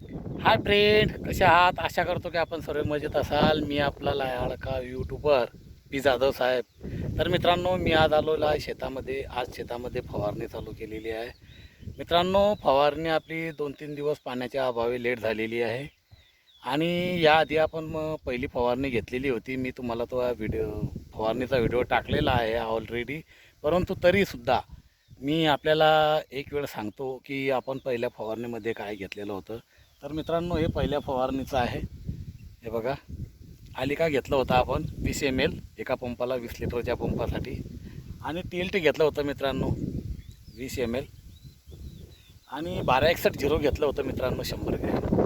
Hi friend कसे आहात? आशा करतो की आपण सर्व मजेत असाल. मी आपला अडका यूट्यूबर पी जाधव साहेब. तर मित्रांनो मी आज आलेलो आहे शेतामध्ये. आज शेतामध्ये फवारणी चालू केलेली आहे. मित्रांनो फवारणी आपली दोन तीन दिवस पाण्याच्या अभावी लेट झालेली आहे. आणि याआधी आपण मग पहिली फवारणी घेतलेली होती. मी तुम्हाला तो व्हिडिओ फवारणीचा व्हिडिओ टाकलेला आहे ऑलरेडी परंतु तरीसुद्धा मी आपल्याला एक वेळ सांगतो की आपण पहिल्या फवारणीमध्ये काय घेतलेलं होतं. तर मित्रांनो हे पहिल्या फवारणीचं आहे. हे बघा आलिका घेतलं होतं आपण वीस एम एल एका पंपाला वीस लिटरच्या पंपासाठी. आणि टी एल टी घेतलं होतं मित्रांनो वीस एम एल आणि बारा एकसष्ट झिरो घेतलं होतं मित्रांनो शंभर ग्रॅम.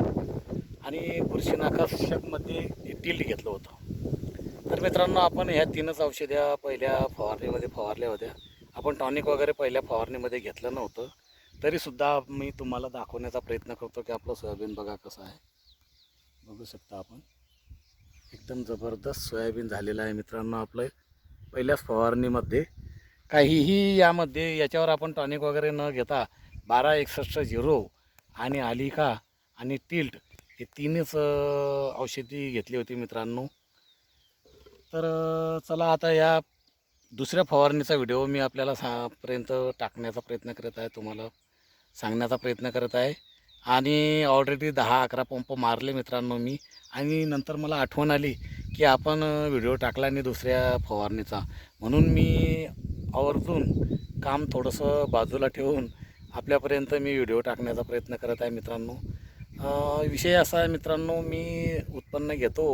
आणि बुरशीनाकाशकमध्ये टी एल टी घेतलं होतं. तर मित्रांनो आपण ह्या तीनच औषध्या पहिल्या फवारणीमध्ये फवारल्या होत्या. आपण टॉनिक वगैरे पहिल्या फवारणीमध्ये घेतलं नव्हतं. तरीसुद्धा मी तुम्हाला दाखवण्याचा प्रयत्न करतो की आपलं सोयाबीन बघा कसं आहे. बघू शकता आपण. एकदम जबरदस्त सोयाबीन झालेलं आहे मित्रांनो आपलं. पहिल्याच फवारणीमध्ये काहीही यामध्ये याच्यावर आपण टॉनिक वगैरे न घेता बारा एकसष्ट झिरो आणि आलिका आणि टिल्ट हे तीनच औषधी घेतली होती मित्रांनो. तर चला आता या दुसऱ्या फवारणीचा व्हिडिओ मी आपल्याला सा पर्यंत टाकण्याचा प्रयत्न करत आहे तुम्हाला. सांगण्याचा प्रयत्न करत आहे. आणि ऑलरेडी दहा अकरा पंप मारले मित्रांनो मी. आणि नंतर मला आठवण आली की आपण व्हिडिओ टाकला नाही दुसऱ्या फवारणीचा. म्हणून मी आवर्जून काम थोडंसं बाजूला ठेवून आपल्यापर्यंत मी व्हिडिओ टाकण्याचा प्रयत्न करत आहे मित्रांनो. विषय असा आहे मित्रांनो मी उत्पन्न घेतो.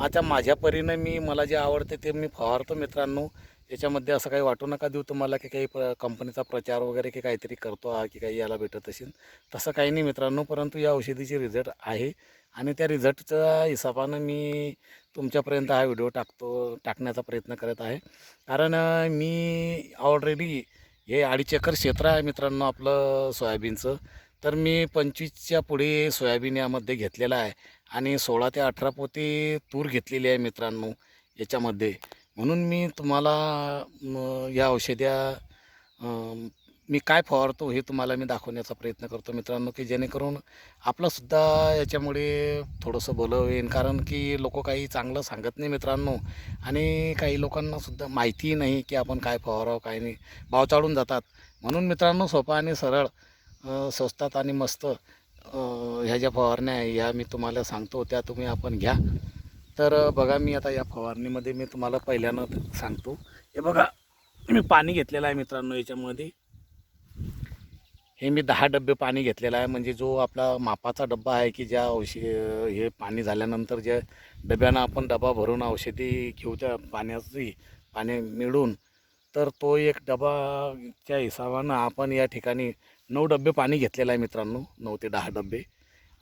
आता माझ्या परीनं मी मला जे आवडते ते मी फवारतो मित्रांनो. याच्यामध्ये असं काही वाटू नका देऊ तुम्हाला की काही प्र कंपनीचा प्रचार वगैरे की काहीतरी करतो हा की काही याला भेटत असेल. तसं काही नाही मित्रांनो परंतु या औषधीचे रिझल्ट आहे. आणि त्या रिझल्टच्या हिशोबानं मी तुमच्यापर्यंत हा व्हिडिओ टाकतो टाकण्याचा प्रयत्न करत आहे. कारण मी ऑलरेडी हे अडीच एकर क्षेत्र आहे मित्रांनो आपलं सोयाबीनचं. तर मी पंचवीसच्या पुढे सोयाबीन यामध्ये घेतलेलं आहे. आणि सोळा ते अठरा पोती तूर घेतलेली आहे मित्रांनो याच्यामध्ये. म्हणून मी तुम्हाला या औषध्या मी काय फवारतो हे तुम्हाला मी दाखवण्याचा प्रयत्न करतो मित्रांनो की जेणेकरून आपलंसुद्धा याच्यामुळे थोडंसं भलं होईल. कारण की लोक काही चांगलं सांगत नाही मित्रांनो आणि काही लोकांनासुद्धा माहितीही नाही की आपण काय फवारावं काय नाही. भाव चाळून जातात. म्हणून मित्रांनो सोपा आणि सरळ स्वस्तात आणि मस्त ह्या ज्या फवारण्या आहे ह्या मी तुम्हाला सांगतो त्या तुम्ही आपण घ्या. तर बघा मी आता या फवारणीमध्ये मी तुम्हाला पहिल्यानं सांगतो. हे बघा मी पाणी घेतलेलं आहे मित्रांनो याच्यामध्ये. हे मी दहा डबे पाणी घेतलेलं आहे. म्हणजे जो आपला मापाचा डब्बा आहे की ज्या औषध हे पाणी झाल्यानंतर ज्या डब्यानं आपण डबा भरून औषधी घेऊ त्या पाण्याची पाणी मिळून तर तो एक डबाच्या हिशोबानं आपण या ठिकाणी नऊ डबे पाणी घेतलेलं आहे मित्रांनो. नऊ ते दहा डबे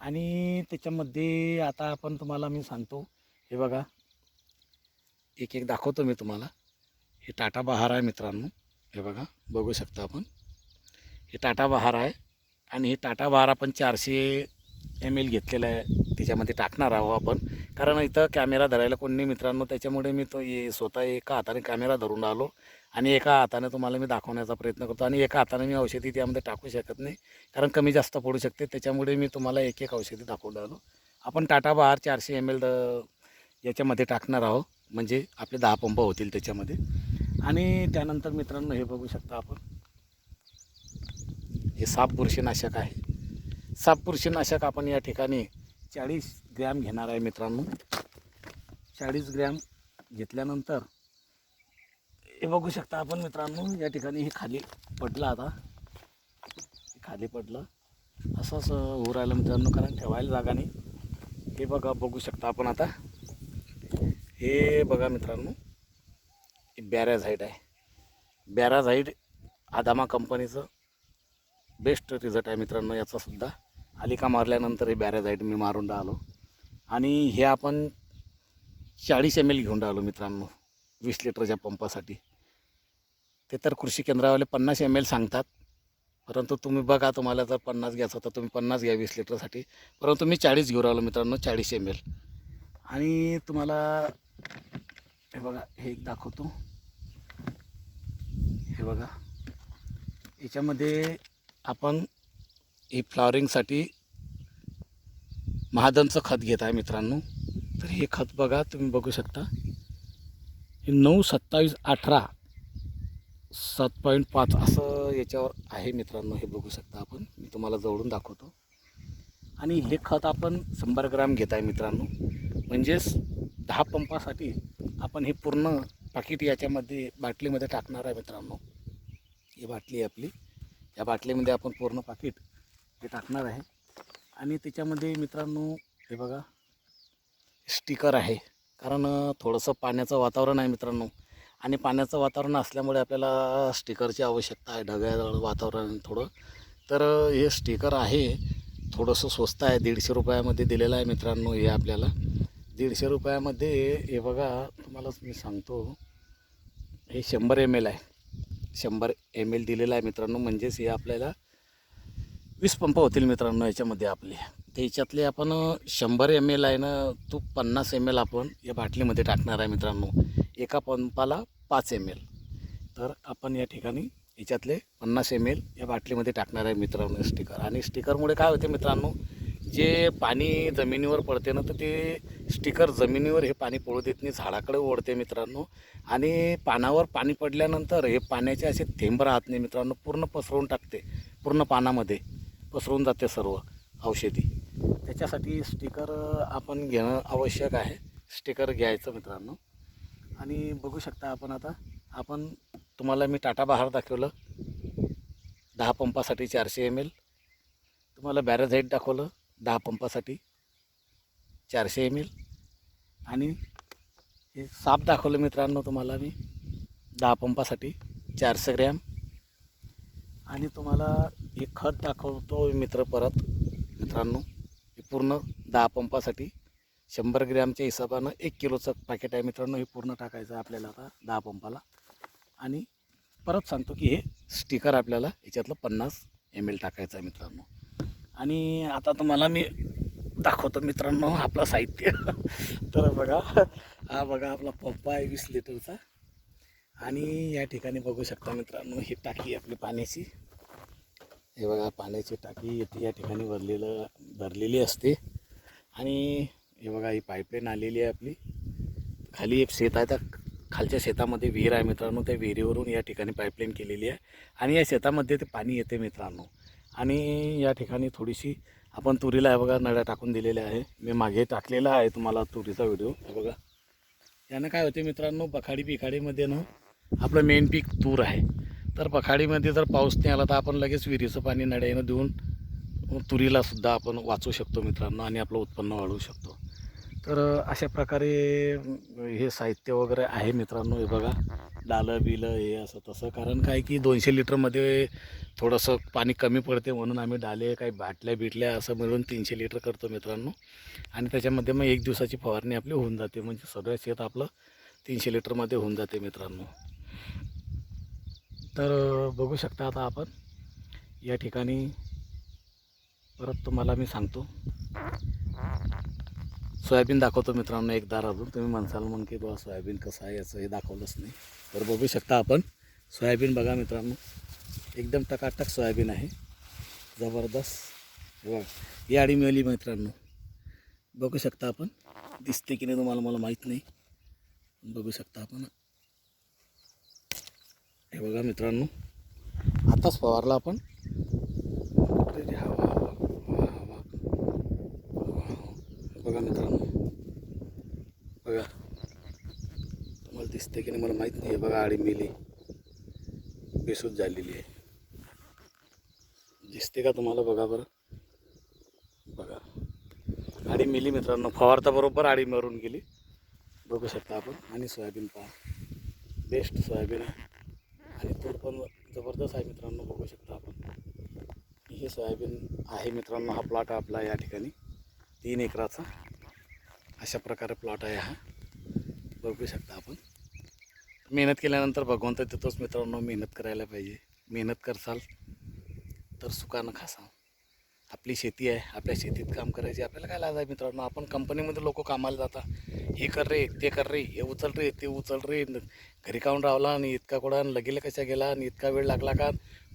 आणि त्याच्यामध्ये आता आपण तुम्हाला मी सांगतो हे बघा. एक एक दाखवतो मी तुम्हाला. हे टाटा बहार आहे मित्रांनो. हे बघा बघू शकता आपण. हे टाटा बहार आहे आणि हे टाटा बहार आपण चारशे एम एल घेतलेलं आहे. त्याच्यामध्ये टाकणार आहोत आपण. कारण इथं कॅमेरा धरायला कोण नाही मित्रांनो. त्याच्यामुळे मी तो ये स्वतः एका हाताने कॅमेरा धरून राहिलो आणि एका हाताने तुम्हाला मी दाखवण्याचा प्रयत्न करतो आणि एका हाताने मी औषधी त्यामध्ये टाकू शकत नाही. कारण कमी जास्त पडू शकते. त्याच्यामुळे मी तुम्हाला एक एक औषधी दाखवून राहिलो. आपण टाटा बहार चारशे एम एल याच्यामध्ये टाकणार आहोत. म्हणजे आपले दहा पंप होतील त्याच्यामध्ये. आणि त्यानंतर मित्रांनो हे बघू शकता आपण. हे साप बुरशीनाशक आहे. साप बुरशीनाशक आपण या ठिकाणी चाळीस ग्रॅम घेणार आहे मित्रांनो. चाळीस ग्रॅम घेतल्यानंतर हे बघू शकता आपण मित्रांनो या ठिकाणी हे खाली पडलं आता. हे खाली पडलं. असंच होऊ राहिलं मित्रांनो कारण ठेवायला जागा नाही. हे बघा बघू शकता आपण आता. हे बघा मित्रांनो हे आहे. बॅराझाईट आदामा कंपनीचं बेस्ट रिझल्ट आहे मित्रांनो याचासुद्धा आलिका मारल्यानंतर हे बॅराझाईड मी मारून राहिलो. आणि हे आपण चाळीस एम एल घेऊन राहिलो मित्रांनो वीस लिटरच्या पंपासाठी. ते तर कृषी केंद्रावाले पन्नास एम एल सांगतात परंतु तुम्ही बघा तुम्हाला जर पन्नास घ्यायचं तर तुम्ही पन्नास घ्या वीस लिटरसाठी. परंतु मी चाळीस घेऊन राहिलो मित्रांनो चाळीस एम एल आणि तुम्हाला हे बघा हे एक दाखवतो. हे बघा. याच्यामध्ये आपण हे फ्लॉवरिंगसाठी महादनचं खत घेत आहे मित्रांनो. तर हे खत बघा तुम्ही बघू शकता. हे नऊ सत्तावीस अठरा सात पॉईंट पाच असं याच्यावर आहे मित्रांनो हे बघू शकता आपण. मी तुम्हाला जवळून दाखवतो. आणि हे खत आपण शंभर ग्राम घेत आहे मित्रांनो. म्हणजेच दहा पंपासाठी आपण हे पूर्ण पाकिट याच्यामध्ये बाटलीमध्ये टाकणार आहे मित्रांनो. ही बाटली आहे आपली. या बाटलीमध्ये आपण पूर्ण पाकिट हे टाकणार आहे. आणि त्याच्यामध्ये मित्रांनो हे बघा स्टिकर आहे. कारण थोडंसं पाण्याचं वातावरण आहे मित्रांनो. आणि पाण्याचं वातावरण असल्यामुळे आपल्याला स्टिकरची आवश्यकता आहे. ढगाळ वातावरण थोडं. तर हे स्टिकर आहे. थोडंसं स्वस्त आहे. दीडशे रुपयामध्ये दिलेलं आहे मित्रांनो हे आपल्याला. दीडशे रुपयामध्ये हे बघा तुम्हालाच मी सांगतो हे शंभर एम एल आहे. शंभर एम एल दिलेलं आहे मित्रांनो म्हणजेच हे आपल्याला वीस पंप होतील मित्रांनो याच्यामध्ये आपले. त्याच्यातले आपण शंभर एम एल आहे ना तो पन्नास एम एल आपण या बाटलीमध्ये टाकणार आहे मित्रांनो. एका पंपाला पाच एम एल तर आपण या ठिकाणी याच्यातले पन्नास एम एल या बाटलीमध्ये टाकणार आहे मित्रांनो स्टिकर. आणि स्टिकरमुळे काय होते मित्रांनो जे पाणी जमिनीवर पडते ना तर ते स्टिकर जमिनीवर हे पाणी पळू देत नाही झाडाकडे ओढते मित्रांनो. आणि पानावर पाणी पडल्यानंतर हे पाण्याचे असे थेंब राहत नाही मित्रांनो पूर्ण पसरवून टाकते पूर्ण पानामध्ये पसरवून जाते सर्व औषधी. त्याच्यासाठी स्टिकर आपण घेणं आवश्यक आहे स्टिकर घ्यायचं मित्रांनो. आणि बघू शकता आपण आता आपण तुम्हाला मी टाटा बहार दाखवलं दहा पंपासाठी चारशे एम एल तुम्हाला बॅरेझाईट दाखवलं दहा पंपासाठी चारशे एम एल आणि हे साप दाखवलं मित्रांनो तुम्हाला मी. दहा पंपासाठी चारशे ग्रॅम. आणि तुम्हाला हे खत दाखवतो मित्र परत. मित्रांनो हे पूर्ण दहा पंपासाठी शंभर ग्रॅमच्या हिशोबानं एक किलोचं पॅकेट आहे मित्रांनो. हे पूर्ण टाकायचं आपल्याला आता दहा पंपाला. आणि परत सांगतो की हे स्टिकर आपल्याला याच्यातलं पन्नास एम एल टाकायचं आहे मित्रांनो. आणि आता तुम्हाला मी दाखवतो मित्रांनो आपलं साहित्य. तर बघा हा बघा आपला पप्पा आहे वीस लिटरचा. आणि या ठिकाणी बघू शकता मित्रांनो ही टाकी आपली पाण्याची. हे बघा पाण्याची टाकी येते या ठिकाणी भरलेलं भरलेली असते. आणि हे बघा ही पाईपलाईन आलेली आहे आपली. खाली एक शेत आहे त्या खालच्या शेतामध्ये विहीर आहे मित्रांनो. त्या विहिरीवरून या ठिकाणी पाईपलाईन केलेली आहे. आणि या शेतामध्ये ते पाणी येते मित्रांनो. आणि या ठिकाणी थोडीशी आपण तुरीला आहे बघा नळ्या टाकून दिलेल्या आहे. मी मागे टाकलेला आहे तुम्हाला तुरीचा व्हिडिओ. हे बघा. यानं काय होते मित्रांनो बखाडी बिखाडीमध्ये ना आपलं मेन पीक तूर आहे. तर बखाडीमध्ये जर पाऊस नाही आला तर आपण लगेच विहिरीचं पाणी नड्यानं देऊन तुरीलासुद्धा आपण वाचू शकतो मित्रांनो आणि आपलं उत्पन्न वाढवू शकतो. तर अशा प्रकारे हे साहित्य वगैरे आहे मित्रांनो हे बघा. डालं बिलं हे असं तसं. कारण काय की दोनशे लिटरमध्ये थोडंसं पाणी कमी पडते म्हणून आम्ही डाले काही बाटल्या बिटल्या असं मिळून तीनशे लिटर करतो मित्रांनो. आणि त्याच्यामध्ये मग एक दिवसाची फवारणी आपली होऊन जाते. म्हणजे सगळं शेत आपलं तीनशे लिटरमध्ये होऊन जाते मित्रांनो. तर बघू शकता आता आपण. या ठिकाणी परत तुम्हाला मी सांगतो. सोयाबीन दाखवतो मित्रांनो एक दार अजून. तुम्ही म्हणसाल म्हण की बाबा सोयाबीन कसं आहे याचं हे दाखवलंच नाही. तर बघू शकता आपण. सोयाबीन बघा मित्रांनो. एकदम टकाटक सोयाबीन आहे. जबरदस्त. वा ही आडी मिळाली मित्रांनो. बघू शकता आपण. दिसते की नाही तुम्हाला मला माहीत नाही. बघू शकता आपण. हे बघा मित्रांनो. आताच फवारला आपण अरे रे, हवा हवा हवा हवा बघा मित्रांनो बघा तुम्हाला दिसते की नाही मला माहीत नाही. आहे बघा आडी मिली. बेसूद झालेली आहे. दिसते का तुम्हाला? बघा बरं. बघा. आळी मिली मित्रांनो. फवारता बरोबर आडी मरून गेली. बघू शकता आपण. आणि सोयाबीन पहा. बेस्ट सोयाबीन आहे. आणि तूर पण जबरदस्त आहे मित्रांनो. बघू शकता आपण. हे सोयाबीन आहे मित्रांनो. हा प्लॉट आपला या ठिकाणी. तीन एकराचा. अशा प्रकारे प्लॉट आहे हा. बघू शकता आपण. मेहनत केल्यानंतर भगवंत देतोच मित्रांनो मेहनत करायला पाहिजे. मेहनत करसाल तर सुखानं खासाल. आपली शेती आहे आपल्या शेतीत काम करायचे आपल्याला काय लाज आहे मित्रांनो? आपण कंपनीमध्ये लोक कामाला जातात हे कर रे ते कर रे हे उचल रे ते उचल रे. घरी काऊन रावला आणि इतका कोडा आणि लगेला कशा गेला आणि इतका वेळ लागला का?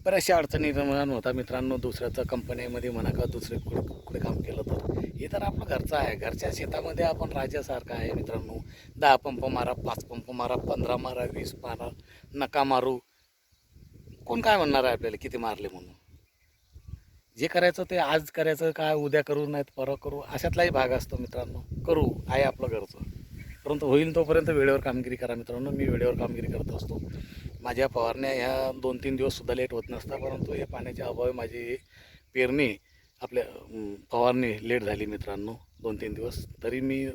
बऱ्याचशा अडचणी निर्माण होता. मित्रांनो दुसऱ्याचं कंपनीमध्ये म्हणा का दुसरे कुठे कुठे काम केलं तर. हे हे तर आपलं घरचं आहे. घरच्या शेतामध्ये आपण राजासारखं आहे मित्रांनो. दहा पंप मारा पाच पंप मारा पंधरा मारा वीस मारा नका मारू. कोण काय म्हणणार आहे आपल्याला किती मारले म्हणून? जे करायचं ते आज करायचं काय उद्या करू नाहीत परवा करू अशातलाही भाग असतो मित्रांनो. करू आहे आपलं घरचं. परंतु होईल तोपर्यंत वेळेवर कामगिरी करा मित्रांनो. मी वेळेवर कामगिरी करत असतो. माझ्या फवारण्या ह्या दोन तीन दिवससुद्धा लेट होत नसतात परंतु हे पाण्याच्या अभावी माझी पेरणी आपल्या फवारणी लेट झाली मित्रांनो दोन तीन दिवस. तरी मी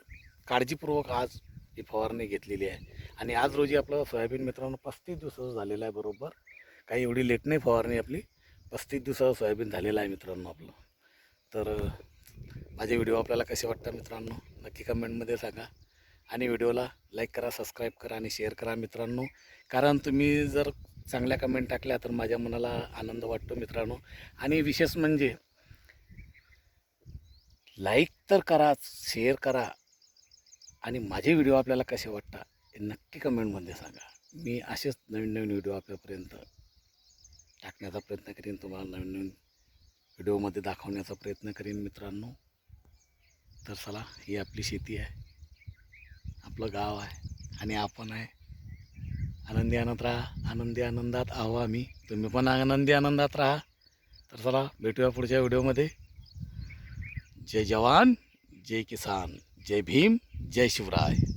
काळजीपूर्वक आज ही फवारणी घेतलेली आहे. आणि आज रोजी आपलं सोयाबीन मित्रांनो पस्तीस दिवसाचं झालेलं आहे बरोबर. काही एवढी लेट नाही फवारणी आपली. पस्तीस दिवसाचं सोयाबीन झालेलं आहे मित्रांनो आपलं. तर माझे व्हिडिओ आपल्याला कसे वाटतात मित्रांनो नक्की कमेंटमध्ये सांगा. आणि व्हिडिओला लाईक करा सबस्क्राईब करा आणि शेअर करा मित्रांनो. कारण तुम्ही जर चांगल्या कमेंट टाकल्या तर माझ्या मनाला आनंद वाटतो मित्रांनो. आणि विशेष म्हणजे लाईक तर करा शेअर करा. आणि माझे व्हिडिओ आपल्याला कसे वाटतात हे नक्की कमेंटमध्ये सांगा. मी असेच नवीन नवीन व्हिडिओ आपल्यापर्यंत टाकण्याचा प्रयत्न करीन तुम्हाला नवीन नवीन व्हिडिओमध्ये दाखवण्याचा प्रयत्न करीन मित्रांनो. तर चला ही आपली शेती आहे. आपलं गाव आहे आणि आपण आहे. आनंदी आनंद राहा. आनंदी आनंदात आहो आम्ही. तुम्ही पण आनंदी आनंदात राहा. तर चला भेटूया पुढच्या व्हिडिओमध्ये. जय जवान जय किसान जय भीम जय शिवराय.